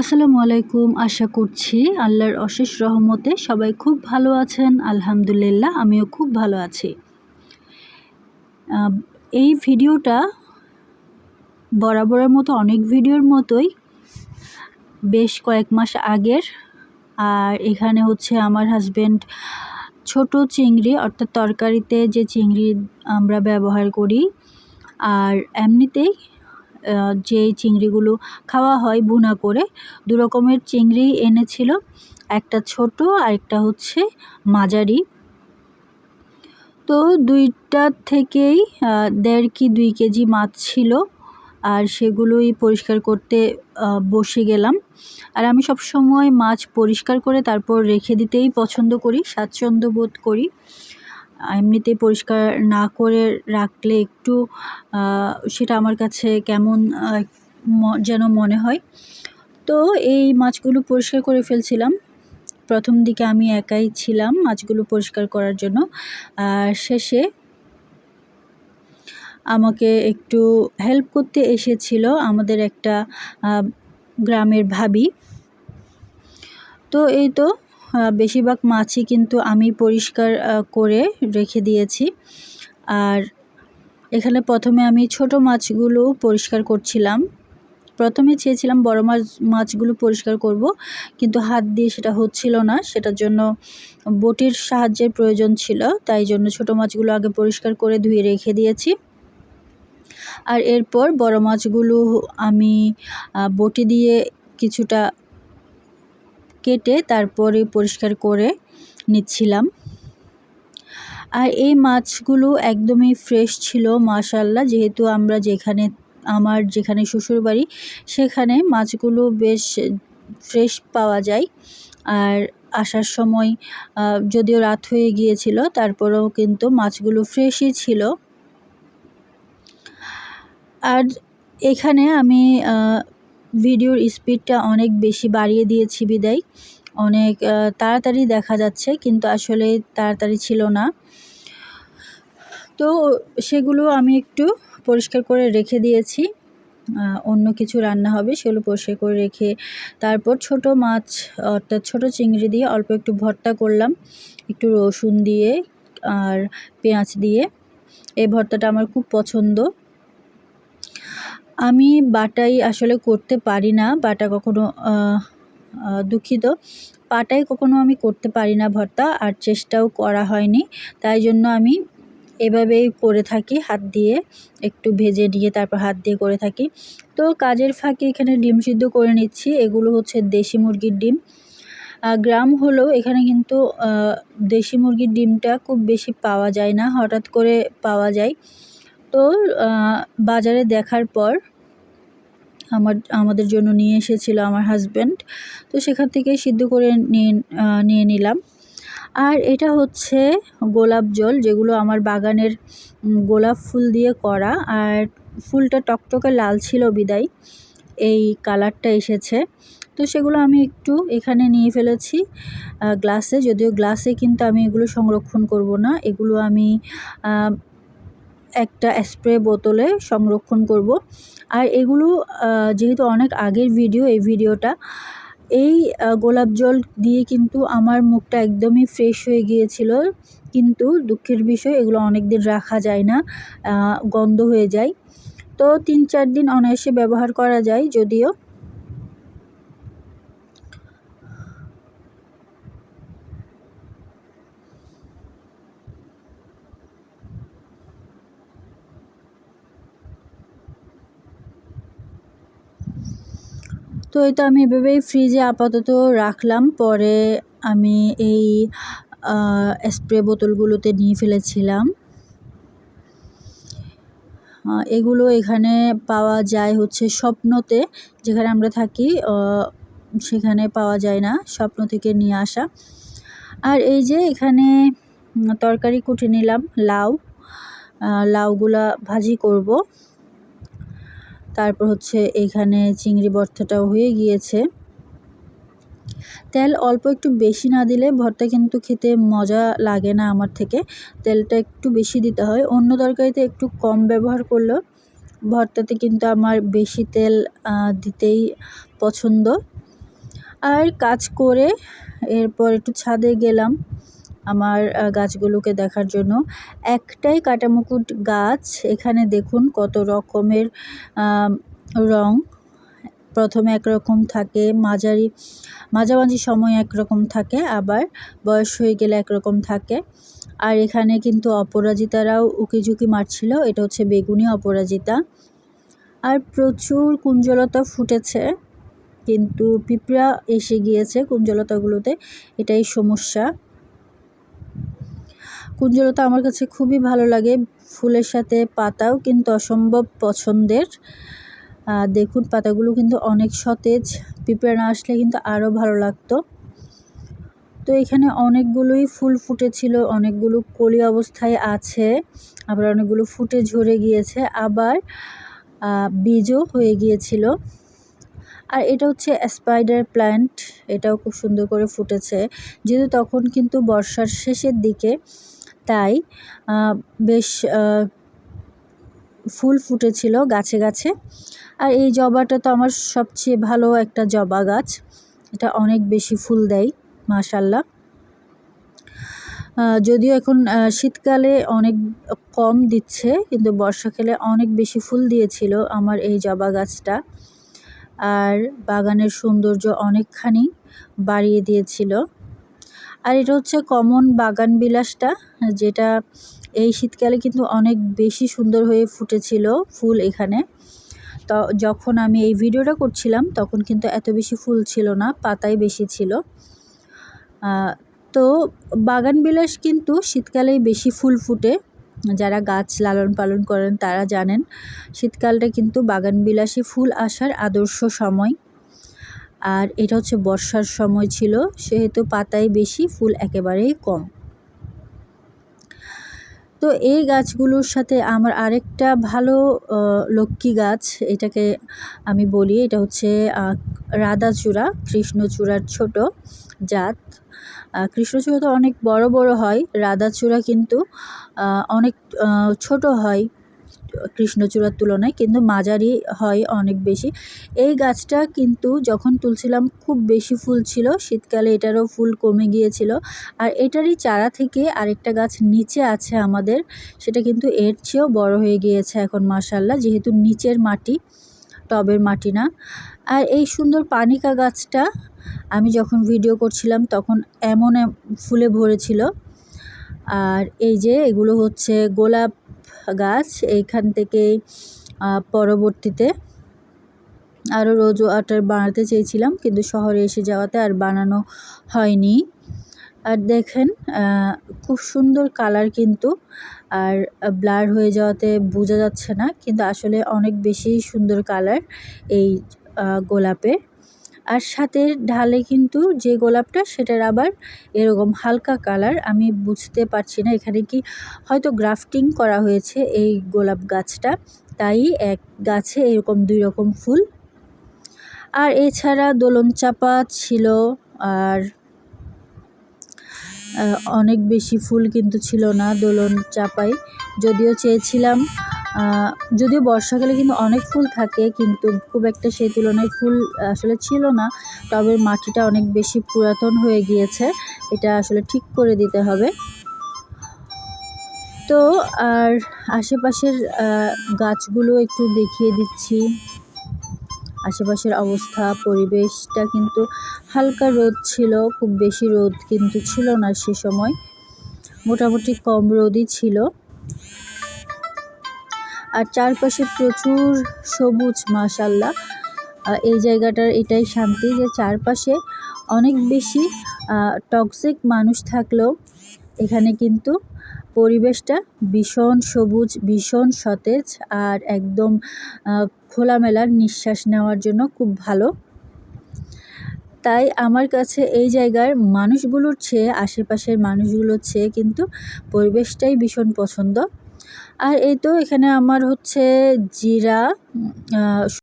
আসসালামু আলাইকুম, আশা করছি আল্লাহর অশেষ রহমতে সবাই খুব ভালো আছেন, আলহামদুলিল্লাহ আমিও খুব ভালো আছি। এই ভিডিওটা বরাবরের মতো অনেক ভিডিওর মতোই বেশ কয়েক মাস আগের। আর এখানে হচ্ছে আমার হাজব্যান্ড ছোট চিংড়ি, অর্থাৎ তরকারিতে যে চিংড়ি আমরা ব্যবহার করি, আর এমনিতেই যে চিংড়িগুলো খাওয়া হয় বুনা করে, দু রকমের চিংড়ি এনেছিল। একটা ছোট আর একটা হচ্ছে মাঝারি। তো দুইটা থেকেই দেড় কি দুই কেজি মাছ ছিল আর সেগুলোই পরিষ্কার করতে বসে গেলাম। আর আমি সব সময় মাছ পরিষ্কার করে তারপর রেখে দিতেই পছন্দ করি, স্বাচ্ছন্দ্য বোধ করি। এমনিতে পরিষ্কার না করে রাখলে একটু সেটা আমার কাছে কেমন যেন মনে হয়। তো এই মাছগুলো পরিষ্কার করে ফেলছিলাম। প্রথম দিকে আমি একাই ছিলাম মাছগুলো পরিষ্কার করার জন্য। আর শেষে আমাকে একটু হেল্প করতে এসেছিল আমাদের একটা গ্রামের ভাবি। তো এই তো বেশিরভাগ মাছই কিন্তু আমি পরিষ্কার করে রেখে দিয়েছি। আর এখানে প্রথমে আমি ছোট মাছগুলো পরিষ্কার করছিলাম। প্রথমে চেয়েছিলাম বড় মাছ, মাছগুলো পরিষ্কার করব, কিন্তু হাত দিয়ে সেটা হচ্ছিল না। সেটার জন্য বটির সাহায্যের প্রয়োজন ছিল, তাই জন্য ছোট মাছগুলো আগে পরিষ্কার করে ধুয়ে রেখে দিয়েছি। আর এরপর বড় মাছগুলো আমি বটি দিয়ে কিছুটা কেটে তারপরে পরিষ্কার করে নিচ্ছিলাম। আর এই মাছগুলো একদমই ফ্রেশ ছিল মাশাল্লাহ যেহেতু আমরা যেখানে, আমার যেখানে শ্বশুরবাড়ি, সেখানে মাছগুলো বেশ ফ্রেশ পাওয়া যায়। আর আসার সময় যদিও রাত হয়ে গিয়েছিল, তারপরেও কিন্তু মাছগুলো ফ্রেশই ছিল। আর এখানে আমি ভিডিওর স্পিডটা অনেক বেশি বাড়িয়ে দিয়েছি বিদায়। অনেক তাড়াতাড়ি দেখা যাচ্ছে, কিন্তু আসলে তাড়াতাড়ি ছিল না। তো সেগুলো আমি একটু পরিষ্কার করে রেখে দিয়েছি। অন্য কিছু রান্না হবে, সেগুলো পরিষ্কার করে রেখে তারপর ছোট মাছ, অর্থাৎ ছোট চিংড়ি দিয়ে অল্প একটু ভর্তা করলাম, একটু রসুন দিয়ে আর পেঁয়াজ দিয়ে। এই ভর্তাটা আমার খুব পছন্দ। আমি বাটাই আসলে করতে পারি না, বাটা কখনো দুঃখিত। পাটাই কখনো আমি করতে পারি না ভর্তা, আর চেষ্টাও করা হয়নি। তাই জন্য আমি এভাবেই করে থাকি, হাত দিয়ে একটু ভেজে নিয়ে তারপর হাত দিয়ে করে থাকি। তো কাজের ফাঁকে এখানে ডিম সিদ্ধ করে নিচ্ছি, এগুলো হচ্ছে দেশি মুরগির ডিম। গ্রাম হলেও এখানে কিন্তু দেশি মুরগির ডিমটা খুব বেশি পাওয়া যায় না, হঠাৎ করে পাওয়া যায়। তো বাজারে দেখার পর আমার, আমাদের জন্য নিয়ে এসেছিল আমার হাজব্যান্ড তো সেখান থেকে সিদ্ধ করে নিয়ে নিয়ে নিলাম। আর এটা হচ্ছে গোলাপ জল, যেগুলো আমার বাগানের গোলাপ ফুল দিয়ে করা। আর ফুলটা টকটকে লাল ছিল বিদায়, এই কালারটা এসেছে। তো সেগুলো আমি একটু এখানে নিয়ে ফেলেছি গ্লাসে যদিও গ্লাসে কিন্তু আমি এগুলো সংরক্ষণ করব না। এগুলো আমি একটা স্প্রে বোতলে সংরক্ষণ করব। আর এগুলো যেহেতু অনেক আগের ভিডিও এই ভিডিওটা এই গোলাপ জল দিয়ে কিন্তু আমার মুখটা একদমই ফ্রেশ হয়ে গিয়েছিল। কিন্তু দুঃখের বিষয়, এগুলো অনেক দিন রাখা যায় না গন্ধ হয়ে যায়। তো তিন চার দিন অনায়াসে ব্যবহার করা যায়, যদিও তো এটা আমি এভাবেই ফ্রিজে আপাতত রাখলাম। পরে আমি এই স্প্রে বোতলগুলোতে নিয়ে ফেলেছিলাম। এগুলো এখানে পাওয়া যায় হচ্ছে স্বপ্নতে, যেখানে আমরা থাকি সেখানে পাওয়া যায় না, স্বপ্ন থেকে নিয়ে আসা। আর এই যে এখানে তরকারি কুটে নিলাম, লাউ। লাউগুলা ভাজি করব। তারপর হচ্ছে এখানে চিংড়ি ভর্তাটাও হয়ে গিয়েছে। তেল অল্প একটু বেশি না দিলে ভর্তা কিন্তু খেতে মজা লাগে না আমার থেকে। তেলটা একটু বেশি দিতে হয়। অন্য তরকারিতে একটু কম ব্যবহার করলেও ভর্তাতে কিন্তু আমার বেশি তেল দিতেই পছন্দ। আর কাজ করে এরপর একটু ছাদে গেলাম। আমার গাছগুলোকে দেখার জন্য। একটাই কাটামুকুট গাছ, এখানে দেখুন কত রকমের রং। প্রথমে একরকম থাকে, মাঝারি, মাঝামাঝি সময় একরকম থাকে, আবার বয়স হয়ে গেলে একরকম থাকে। আর এখানে কিন্তু অপরাজিতারাও উকিঝুঁকি মারছিল, এটা হচ্ছে বেগুনি অপরাজিতা। আর প্রচুর কুঞ্জলতা ফুটেছে, কিন্তু পিঁপড়া এসে গিয়েছে কুঞ্জলতাগুলোতে, এটাই সমস্যা। কুঞ্জলতা আমার কাছে খুবই ভালো লাগে। ফুলের সাথে পাতাও কিন্তু অসম্ভব পছন্দের। দেখুন, পাতাগুলো কিন্তু অনেক সতেজ। পিঁপড়া না আসলে কিন্তু আরও ভালো লাগতো। তো এখানে অনেকগুলোই ফুল ফুটেছিল, অনেকগুলো কলি অবস্থায় আছে, আবার অনেকগুলো ফুটে ঝরে গিয়েছে, আবার বীজও হয়ে গিয়েছিল। আর এটা হচ্ছে স্পাইডার প্ল্যান্ট এটাও খুব সুন্দর করে ফুটেছে। যেহেতু তখন কিন্তু বর্ষার শেষের দিকে তাই বেশ ফুল ফুটেছিল গাছে গাছে। আর এই জবাটা তো আমার সবচেয়ে ভালো একটা জবা গাছ। এটা অনেক বেশি ফুল দেয়, মাশাল্লাহ। যদিও এখন শীতকালে অনেক কম দিচ্ছে, কিন্তু বর্ষাকালে অনেক বেশি ফুল দিয়েছিল আমার এই জবা গাছটা। আর বাগানের সৌন্দর্য অনেকখানি বাড়িয়ে দিয়েছিল। আর এটা হচ্ছে কমন বাগান বিলাসটা যেটা এই শীতকালে কিন্তু অনেক বেশি সুন্দর হয়ে ফুটেছিল ফুল এখানে। তো যখন আমি এই ভিডিওটা করছিলাম, তখন কিন্তু এত বেশি ফুল ছিল না, পাতাই বেশি ছিল। তো বাগান বিলাস কিন্তু শীতকালেই বেশি ফুল ফুটে। যারা গাছ লালন পালন করেন তারা জানেন, শীতকালটা কিন্তু বাগান বিলাসী ফুল আসার আদর্শ সময়। আর এটা হচ্ছে বর্ষার সময় ছিল, সেহেতু পাতায় বেশি ফুল একেবারেই কম। তো এই গাছগুলোর সাথে আমার আরেকটা ভালো লক্ষ্মী গাছ, এটাকে আমি বলি, এটা হচ্ছে রাধাচূড়া, কৃষ্ণচূড়ার ছোট জাত। কৃষ্ণচূড়া তো অনেক বড় বড় হয়, রাধাচূড়া কিন্তু অনেক ছোট হয়। কৃষ্ণচূড়ার তুলনায় কিন্তু মাঝারি হয় অনেক বেশি। এই গাছটা কিন্তু যখন তুলছিলাম খুব বেশি ফুল ছিল, শীতকালে এটারও ফুল কমে গিয়েছিল। আর এটারই চারা থেকে আরেকটা গাছ নিচে আছে আমাদের, সেটা কিন্তু এর চেয়েও বড় হয়ে গিয়েছে এখন মাসাল্লাহ যেহেতু নিচের মাটি, টবের মাটি না। আর এই সুন্দর পানিকা গাছটা আমি যখন ভিডিও করছিলাম তখন এমন ফুলে ভরেছিল। আর এই যে এগুলো হচ্ছে গোলাপ গাছ, এইখান থেকে পরবর্তীতে আরও রোজ ওয়াটার বানাতে চেয়েছিলাম, কিন্তু শহরে এসে যাওয়াতে আর বানানো হয়নি। আর দেখেন খুব সুন্দর কালার কিন্তু, আর ব্লার হয়ে যাওয়াতে বোঝা যাচ্ছে না, কিন্তু আসলে অনেক বেশি সুন্দর কালার এই গোলাপের। আর সাথে ঢালে কিন্তু যে গোলাপটা সেটার আবার এরকম হালকা কালার আমি বুঝতে পারছি না। এখানে কি হয়তো গ্রাফটিং করা হয়েছে এই গোলাপ গাছটা, তাই এক গাছে এরকম দুই রকম ফুল। আর এছাড়া দোলন চাপা ছিল আর অনেক বেশি ফুল কিন্তু ছিল না দোলন চাপাই যদিও চেয়েছিলাম যদিও বর্ষাকালে কিন্তু অনেক ফুল থাকে, কিন্তু খুব একটা সেই তুলনায় ফুল আসলে ছিল না। টবের মাটিটা অনেক বেশি পুরাতন হয়ে গিয়েছে, এটা আসলে ঠিক করে দিতে হবে। তো আর আশেপাশের গাছগুলো একটু দেখিয়ে দিচ্ছি। আশেপাশের অবস্থা, পরিবেশটা কিন্তু হালকা রোদ ছিল, খুব বেশি রোদ কিন্তু ছিল না সে সময়। মোটামুটি কম রোদই ছিল। আর চারপাশে প্রচুর সবুজ মাশাল্লাহ এই জায়গাটার এটাই শান্তি যে চারপাশে অনেক বেশি টক্সিক মানুষ থাকলেও এখানে কিন্তু পরিবেশটা ভীষণ সবুজ, ভীষণ সতেজ আর একদম খোলামেলার নিঃশ্বাস নেওয়ার জন্য খুব ভালো। তাই আমার কাছে এই জায়গার মানুষগুলোর চেয়ে, আশেপাশের মানুষগুলোর চেয়ে কিন্তু পরিবেশটাই ভীষণ পছন্দ। আর এই তো এখানে আমার হচ্ছে জিরা